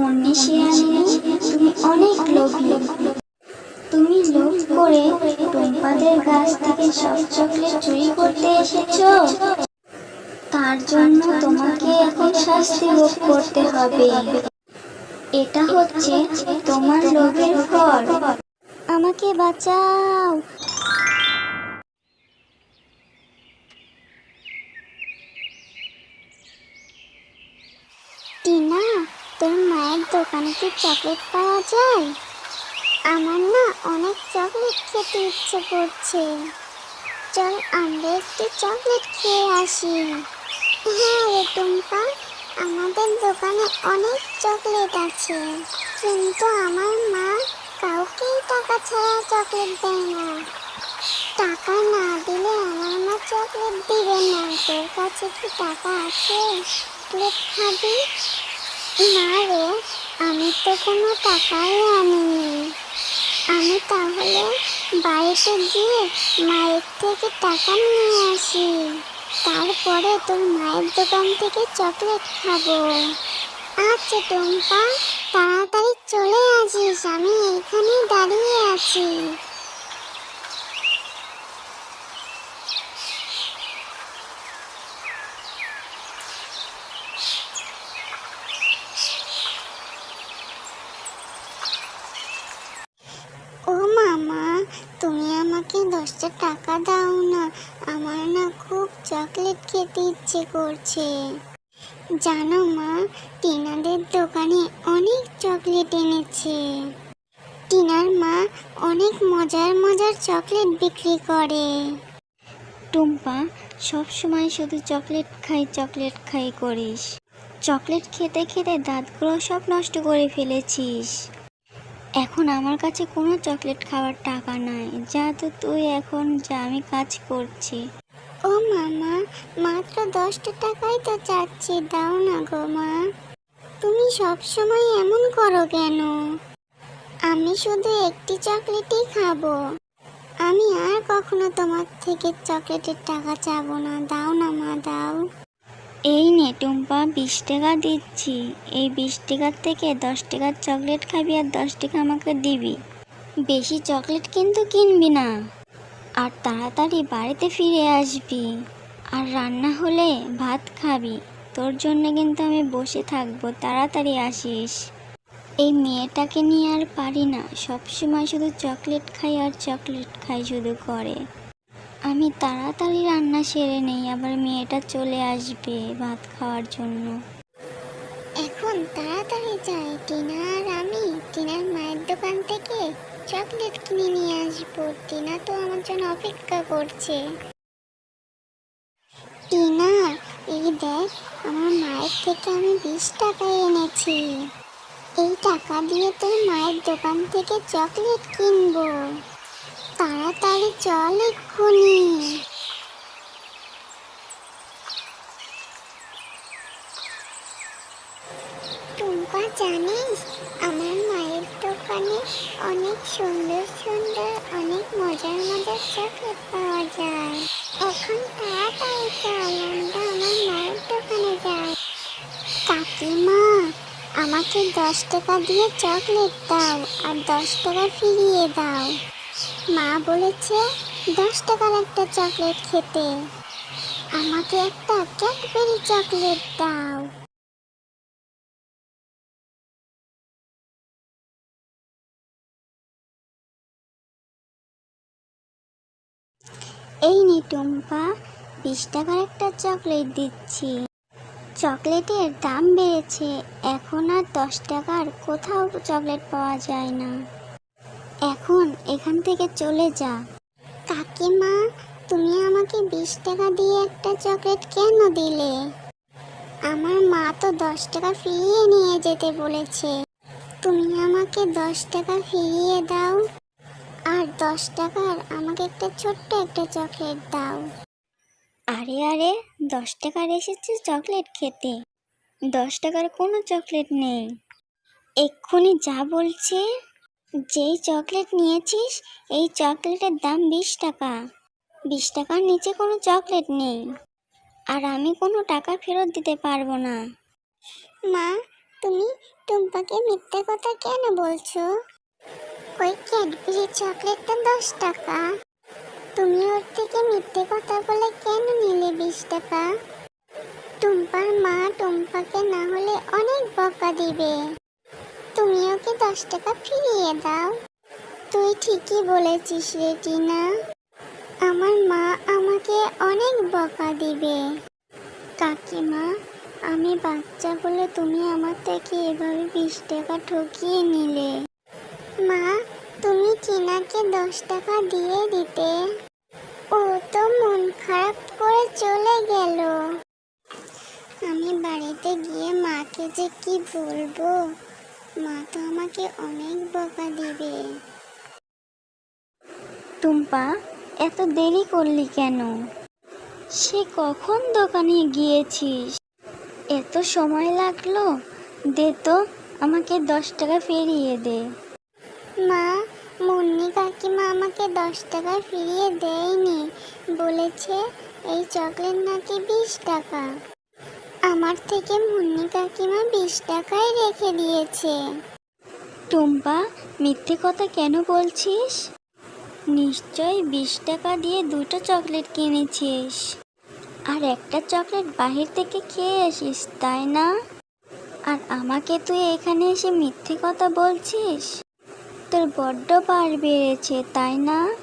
মুন্নি শিয়ালিনী তুমি অনেক লোভী। তুমি লোভ করে টুম্পাদের গাছ থেকে সব চকলেট চুরি করতে এসেছ? তার জন্য তোমাকে এখন শাস্তি ভোগ করতে হবে। এটা হচ্ছে তোমার লোভের ফল। আমাকে বাঁচাও টিনা তোর মায়ের দোকানে কি চকলেট পাওয়া যায়? আমার না অনেক চকলেট খেতে ইচ্ছে করছে। চল আমরা একটু চকলেট খেয়ে আসি। হ্যাঁ রে আমাদের দোকানে অনেক চকলেট আছে। কিন্তু আমার মা কাউকেই টাকা ছাড়া চকলেট দেয় না। টাকা না দিলে আমার মা চকলেট দিবে না। তোর কাছে কি টাকা আছে? চকলেট খাবি? না রে। আমি তো কোনো টাকাই আনিনি। আমি তাহলে বাড়িতে গিয়ে মায়ের থেকে টাকা নিয়ে আসি। তারপরে তোর মায়ের দোকান থেকে চকলেট খাব। আচ্ছা টুম্পা, তাড়াতাড়ি চলে আসিস, আমি এখানে দাঁড়িয়ে আছি ও মামা তুমি আমাকে দশটা টাকা দাও না। আমার না খুব চকলেট খেতে ইচ্ছে করছে। জানো মা, টিনাদের দোকানে অনেক চকলেট এনেছে। টিনার মা অনেক মজার মজার চকলেট বিক্রি করে। টুম্পা, সব সময় শুধু চকলেট খাই চকলেট খাই করিস। চকলেট খেতে খেতে দাঁতগুলো সব নষ্ট করে ফেলেছিস। এখন আমার কাছে কোনো চকলেট খাওয়ার টাকা নাই, যা তো তুই এখন, যা আমি কাজ করছি। ও মামা, মাত্র দশটা টাকাই তো চাচ্ছি, দাও না গো মা। তুমি সব সময় এমন করো কেন? আমি শুধু একটি চকলেটই খাব। আমি আর কখনো তোমার থেকে চকলেটের টাকা চাবো না, দাও না মা, দাও। এই নে টুম্পা, বিশ টাকা দিচ্ছি। এই বিশ টাকার থেকে দশ টাকার চকলেট খাবি আর দশ টাকা আমাকে দিবি। বেশি চকলেট কিন্তু কিনবি না। আর তাড়াতাড়ি বাড়িতে ফিরে আসবি। আর রান্না হলে ভাত খাবি। তোর জন্য কিন্তু আমি বসে থাকব। তাড়াতাড়ি আসিস। এই মেয়েটাকে নিয়ে আর পারি না। সব সময় শুধু চকলেট খাই আর চকলেট খাই শুধু করে। আমি তাড়াতাড়ি রান্না সেরে নেই আবার মেয়েটা চলে আসবে ভাত খাওয়ার জন্য। এখন তাড়াতাড়ি যাই টিনা আর আমি। টিনার মায়ের দোকান থেকে চকলেট কিনে নিয়ে আসব। টিনা তো আমার জন্য অপেক্ষা করছে। টিনা এই দেখ আমার মায়ের থেকে আমি বিশ টাকা এনেছি। এই টাকা দিয়ে তোর মায়ের দোকান থেকে চকলেট কিনবো। তাড়াতাড়ি চল এক্ষুনি। টুম্পা, জানিস, আমার মায়ের দোকানে অনেক সুন্দর সুন্দর, অনেক মজার মজার চকলেট পাওয়া যায়। এখন তাড়াতাড়ি চল, আমরা আমার মায়ের দোকানে যাই। কাকিমা, আমাকে দশ টাকা দিয়ে চকলেট দাও আর দশ টাকা ফিরিয়ে দাও। মা বলেছে, দশ টাকার একটা চকলেট খেতে। আমাকে একটা ক্যাডবেরি চকলেট দাও। এই নে টুম্পা, বিশ টাকার একটা চকলেট দিচ্ছি। চকলেটের দাম বেড়েছে, এখন আর দশ টাকার কোথাও চকলেট পাওয়া যায় না। এখন এখান থেকে চলে যা। কাকিমা, তুমি আমাকে বিশ টাকা দিয়ে একটা চকলেট কেন দিলে? আমার মা তো দশ টাকা ফিরিয়ে নিয়ে যেতে বলেছে। তুমি আমাকে দশ টাকা ফিরিয়ে দাও, আর দশ টাকার আমাকে একটা ছোট্ট একটা চকলেট দাও। আরে আরে, দশ টাকার এসেছে চকলেট খেতে। দশ টাকার কোনো চকলেট নেই। এক্ষুনি যা বলছে যেই চকলেট নিয়েছিস, এই চকলেটের দাম বিশ টাকা। বিশ টাকার নিচে কোনো চকলেট নেই। আর আমি কোনো টাকা ফেরত দিতে পারব না। মা, তুমি টুম্পাকে মিথ্যে কথা কেন বলছো? ওই ক্যাডবেরি চকলেটটা দশ টাকা। তুমি ওর থেকে মিথ্যে কথা বলে কেন নিলে বিশ টাকা? টুম্পার মা টুম্পাকে না হলে অনেক বকা দিবে। তুমি ওকে দশ টাকা ফিরিয়ে দাও। তুই ঠিকই বলেছিস রে টিনা। আমার মা আমাকে অনেক বকা দিবে। কাকিমা, আমি বাচ্চা বলে তুমি আমার থেকে এভাবে বিশ টাকা ঠকিয়ে নিলে। মা, তুমি টিনাকে দশ টাকা দিয়ে দিতে। ও তো মন খারাপ করে চলে গেল। আমি বাড়িতে গিয়ে মাকে যে কি বলব? মা তো আমাকে অনেক বকা দিবে। টুম্পা, এত দেরি করলি কেন? সে কখন দোকানে গিয়েছিস? এত সময় লাগল? দে তো, আমাকে দশ টাকা ফিরিয়ে দে। মা, মুন্নি কাকিমা আমাকে দশ টাকা ফিরিয়ে দেয়নি। বলেছে, এই চকলেট নাকি বিশ টাকা। আমার থেকে মুন্নি কাকিমা বিশ টাকাই রেখে দিয়েছে। টুম্পা, মিথ্যে কথা কেন বলছিস? নিশ্চয় বিশ টাকা দিয়ে দুটো চকলেট কিনেছিস। আর একটা চকলেট বাহির থেকে খেয়ে আসিস, তাই না? আর আমাকে তুই এখানে এসে মিথ্যে কথা বলছিস? তোর বড্ড পার বেড়েছে, তাই না?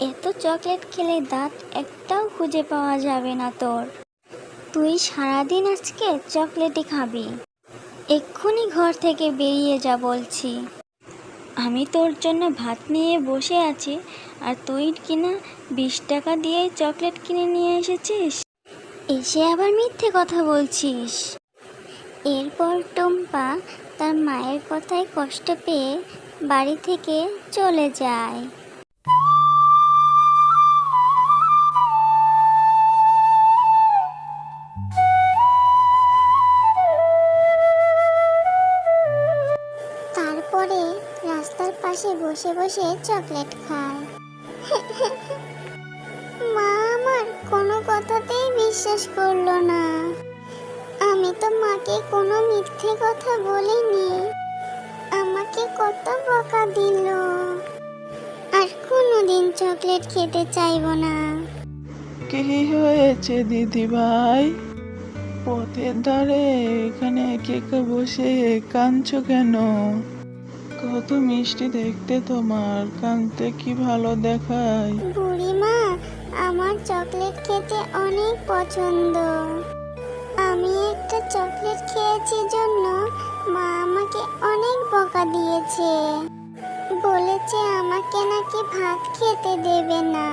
এত চকলেট খেলে দাঁত একটাও খুঁজে পাওয়া যাবে না তোর। তুই সারাদিন আজকে চকলেটই খাবি। এক্ষুনি ঘর থেকে বেরিয়ে যা বলছি। আমি তোর জন্য ভাত নিয়ে বসে আছি, আর তুই কিনা বিশ টাকা দিয়ে চকলেট কিনে নিয়ে এসেছিস? এসে আবার মিথ্যে কথা বলছিস। এরপর টম্পা তার মায়ের কথায় কষ্ট পেয়ে বাড়ি থেকে চলে যায়। বসে বসে চকলেট খায়। মা আমার কোনো কথাতেই বিশ্বাস করল না। আমি তো মাকে কোনো মিথ্যে কথা বলিনি। আমাকে কত বকা দিল। আর কোনোদিন চকলেট খেতে চাইব না। কি হয়েছে দিদি ভাই পথের ধারে এখানে একে একে বসে কাঁদছো কেন? কত মিষ্টি দেখতে তোমার কাঁদতে কি ভালো দেখায়? বুড়িমা আমার চকলেট খেতে অনেক পছন্দ। আমি একটা চকলেট খেয়েছি জন্য মা আমাকে অনেক বকা দিয়েছে। বলেছে আমাকে নাকি ভাত খেতে দেবে না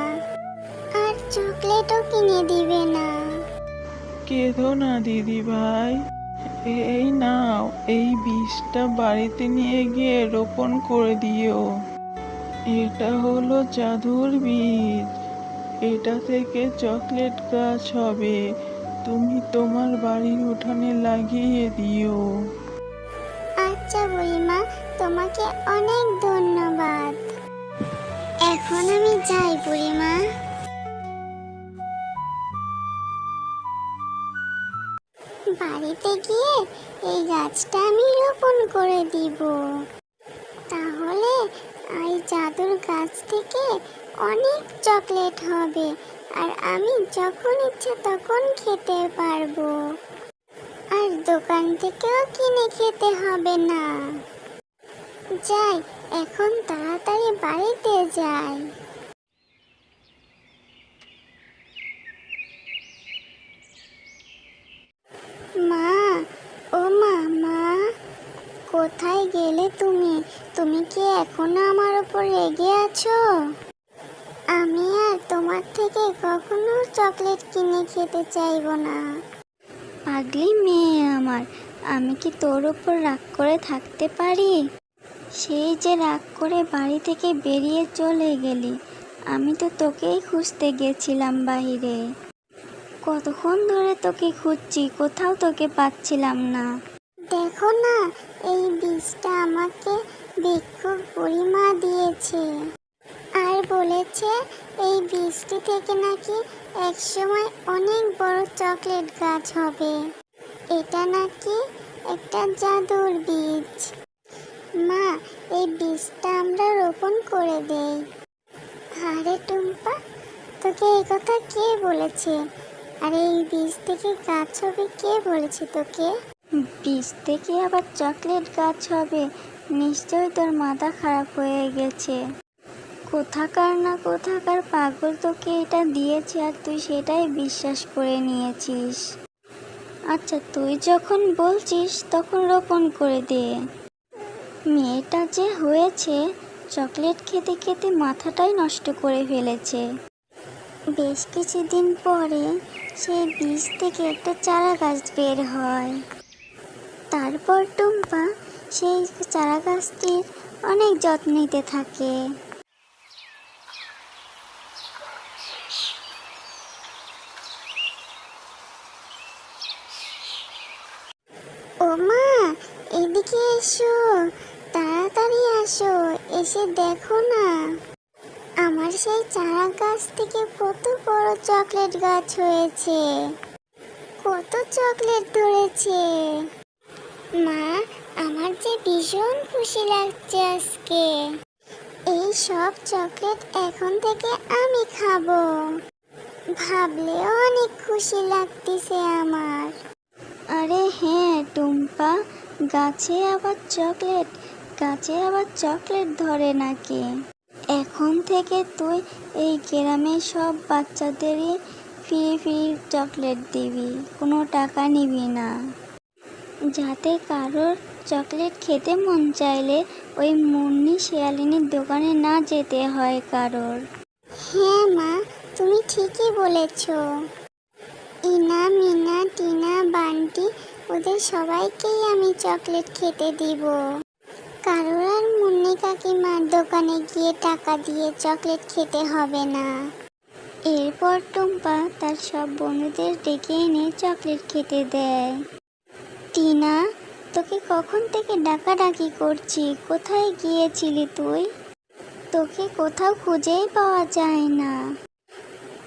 আর চকলেটও কিনে দিবে না। কেঁদো না দিদি ভাই। এই নাও, এই বীজটা বাড়িতে নিয়ে গিয়ে রোপণ করে দিও। এটা হলো জাদুর বীজ। এটা থেকে চকলেট গাছ হবে। তুমি তোমার বাড়ির উঠানে লাগিয়ে দিও। আচ্ছা বুড়িমা, তোমাকে অনেক ধন্যবাদ। এখন আমি যাই বুড়িমা। বাড়িতে গিয়ে এই গাছটা আমি রোপণ করে দিব। তাহলে এই জাদুর গাছ থেকে অনেক চকলেট হবে আর আমি যখন ইচ্ছে তখন খেতে পারব। আর দোকান থেকেও কিনে খেতে হবে না। যাই, এখন তাড়াতাড়ি বাড়িতে যাই। মা, ও মা মা কোথায় গেলে তুমি? তুমি কি এখনও আমার উপর রেগে আছো? আমি আর তোমার থেকে কখনো চকলেট কিনে খেতে চাইব না। পাগলি মেয়ে আমার, আমি কি তোর উপর রাগ করে থাকতে পারি? সেই যে রাগ করে বাড়ি থেকে বেরিয়ে চলে গেলি, আমি তো তোকেই খুঁজতে গেছিলাম বাইরে কতক্ষণ ধরে তোকে খুঁজছি, কোথাও তোকে পাচ্ছিলাম না। দেখো না, এই বীজটা আমাকে ভিক্ষুক বুড়িমা দিয়েছে। আর বলেছে, এই বীজটি থেকে নাকি একসময় অনেক বড় চকলেট গাছ হবে। এটা নাকি একটা জাদুর বীজ। মা, এই বীজটা আমরা রোপণ করে দেই। আরে টুম্পা, তোকে এই কথা কে বলেছে? আর এই বীজ থেকে গাছ হবে কে বলেছে তোকে? বীজ থেকে আবার চকলেট গাছ হবে। নিশ্চয়ই তোর মাথা খারাপ হয়ে গেছে। কোথাকার না কোথাকার পাগল তোকে এটা দিয়েছে আর তুই সেটাই বিশ্বাস করে নিয়েছিস। আচ্ছা তুই যখন বলছিস তখন রোপণ করে দে। মেয়েটা যে হয়েছে, চকলেট খেতে খেতে মাথাটাই নষ্ট করে ফেলেছে। বেশ কিছুদিন পরে সেই বীজ থেকে একটা চারা গাছ বের হয়। তারপর টুম্পা সেই চারা গাছটির অনেক যত্ন নিতে থাকে। ও মা, এদিকে এসো। তাড়াতাড়ি আসো, এসে দেখো না। আমার সেই চারা গাছ থেকে কত বড় চকলেট গাছ হয়েছে। কত চকলেট ধরেছে। মা, আমার যে ভীষণ খুশি লাগছে আজকে। এই সব চকলেট এখন থেকে আমি খাব। ভাবলেও অনেক খুশি লাগতেছে আমার। আরে হ্যাঁ টুম্পা, গাছে আবার চকলেট, গাছে আবার চকলেট ধরে নাকি। এখন থেকে তুই এই গ্রামের সব বাচ্চাদেরই ফ্রি ফ্রি চকলেট দিবি, কোনো টাকা নিবি না। যাতে কারোর চকলেট খেতে মন চাইলে ওই মুন্নি শিয়ালিনীর দোকানে না যেতে হয় কারোর। হ্যাঁ মা, তুমি ঠিকই বলেছ। ইনা, মিনা, টিনা, বান্টি, ওদের সবাইকেই আমি চকলেট খেতে দিব। কারোর মুন্নি কাকিমার দোকানে গিয়ে টাকা দিয়ে চকলেট খেতে হবে না। এরপর টুম্পা তার সব বন্ধুদের ডেকে এনে চকলেট খেতে দেয়। টিনা, তোকে কখন থেকে ডাকাডাকি করছি? কোথায় গিয়েছিলি তুই? তোকে কোথাও খুঁজেই পাওয়া যায় না।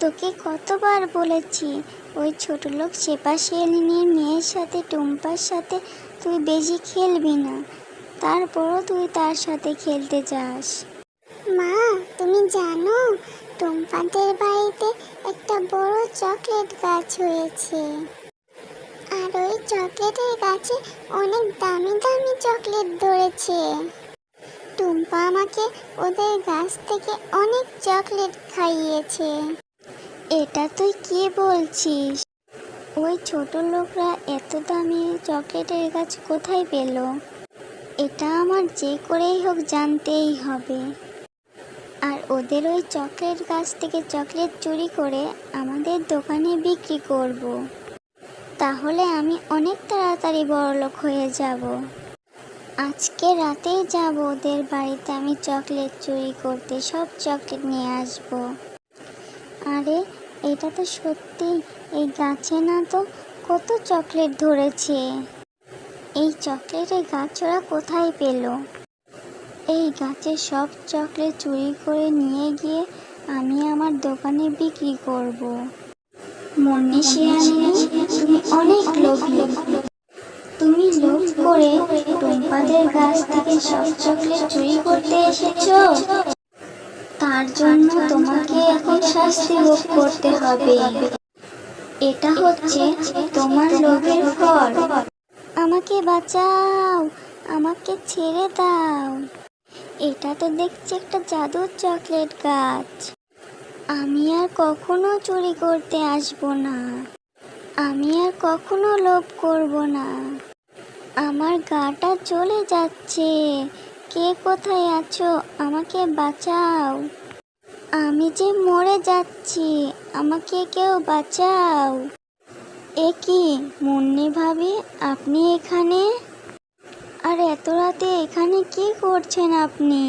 তোকে কতবার বলেছি, ওই ছোট লোক সেপা শিয়ালিনীর মেয়ের সাথে, টুম্পার সাথে তুই বেশি খেলবি না। তারপরও তুই তার সাথে খেলতে যাস। মা, তুমি জানো, টুম্পাদের বাড়িতে একটা বড় চকলেট গাছ হয়েছে। আর ওই চকলেটের গাছে অনেক দামি দামি চকলেট ধরেছে। টুম্পা আমাকে ওদের গাছ থেকে অনেক চকলেট খাইয়েছে। এটা তুই কি বলছিস? ওই ছোট লোকরা এত দামি চকলেটের গাছ কোথায় পেল? এটা আমার যে করেই হোক জানতেই হবে। আর ওদের ওই চকলেট গাছ থেকে চকলেট চুরি করে আমাদের দোকানে বিক্রি করব। তাহলে আমি অনেক তাড়াতাড়ি বড়লোক হয়ে যাব। আজকে রাতেই যাব ওদের বাড়িতে আমি চকলেট চুরি করতে, সব চকলেট নিয়ে আসব। আরে, এটা তো সত্যি এই গাছে না তো কত চকলেট ধরেছে। এই চকলেটের গাছ ওরা কোথায় পেল? এই গাছের সব চকলেট চুরি করে নিয়ে গিয়ে আমি আমার দোকানে বিক্রি করব। মন্নি শিয়ালিনী তুমি অনেক তুমি লোভ করে টুম্পাদের গাছ থেকে সব চকলেট চুরি করতে এসেছ? তার জন্য তোমাকে এখন শাস্তি ভোগ করতে হবে। এটা হচ্ছে তোমার লোভের ফল। আমাকে বাঁচাও, আমাকে ছেড়ে দাও। এটা তো দেখছি একটা জাদুর চকলেট গাছ। আমি আর কখনো চুরি করতে আসব না। আমি আর কখনো লোভ করব না। আমার গাটা চলে যাচ্ছে। কে কোথায় আছো? আমাকে বাঁচাও। আমি যে মরে যাচ্ছি, আমাকে কেউ বাঁচাও। এ কি? মুন্নি ভাবি আপনি এখানে? আর এত রাতে এখানে কি করছেন আপনি?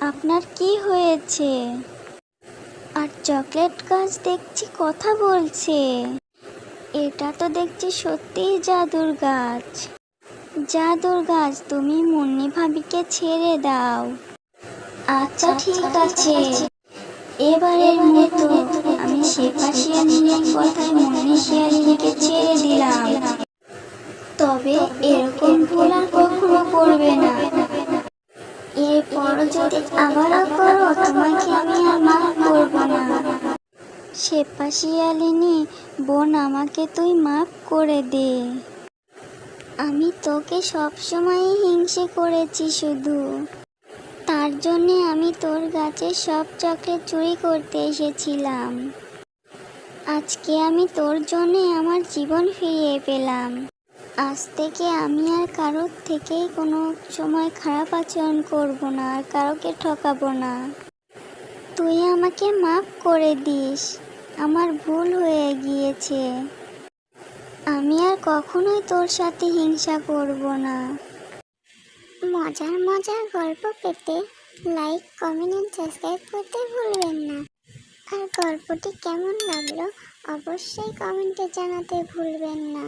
আপনার কি হয়েছে? আর চকলেট গাছ দেখছি কথা বলছে। এটা তো দেখছি সত্যিই জাদুর গাছ। জাদুর গাছ তুমি মুন্নি ভাবিকে ছেড়ে দাও। আচ্ছা ঠিক আছে। এবারের মতো আমি শেফা শিয়ালিনীর কথায় মুন্নি শিয়ালিনীকে ছেড়ে দিলাম। তবে এরকম ভুল আর কখনো করবে না। এরপর যদি আবারও করো, তোমাকে আমি আর মাফ করব না। শেপা শিয়ালিনী বোন আমাকে তুই মাফ করে দে। আমি তোকে সবসময় হিংসে করেছি শুধু। তার জন্যে আমি তোর গাছের সব চকলেট চুরি করতে এসেছিলাম। আজকে আমি তোর জন্যে আমার জীবন ফিরিয়ে পেলাম। আজ থেকে আমি আর কারোর থেকেই কোনো সময় খারাপ আচরণ করব না আর কারোকে ঠকাবো না। তুই আমাকে মাফ করে দিস, আমার ভুল হয়ে গিয়েছে। আমি আর কখনোই তোর সাথে হিংসা করব না। মজার মজার গল্প পেতে লাইক কমেন্ট এন্ড সাবস্ক্রাইব করতে ভুলবেন না। আর গল্পটি কেমন লাগল অবশ্যই কমেন্টে জানাতে ভুলবেন না।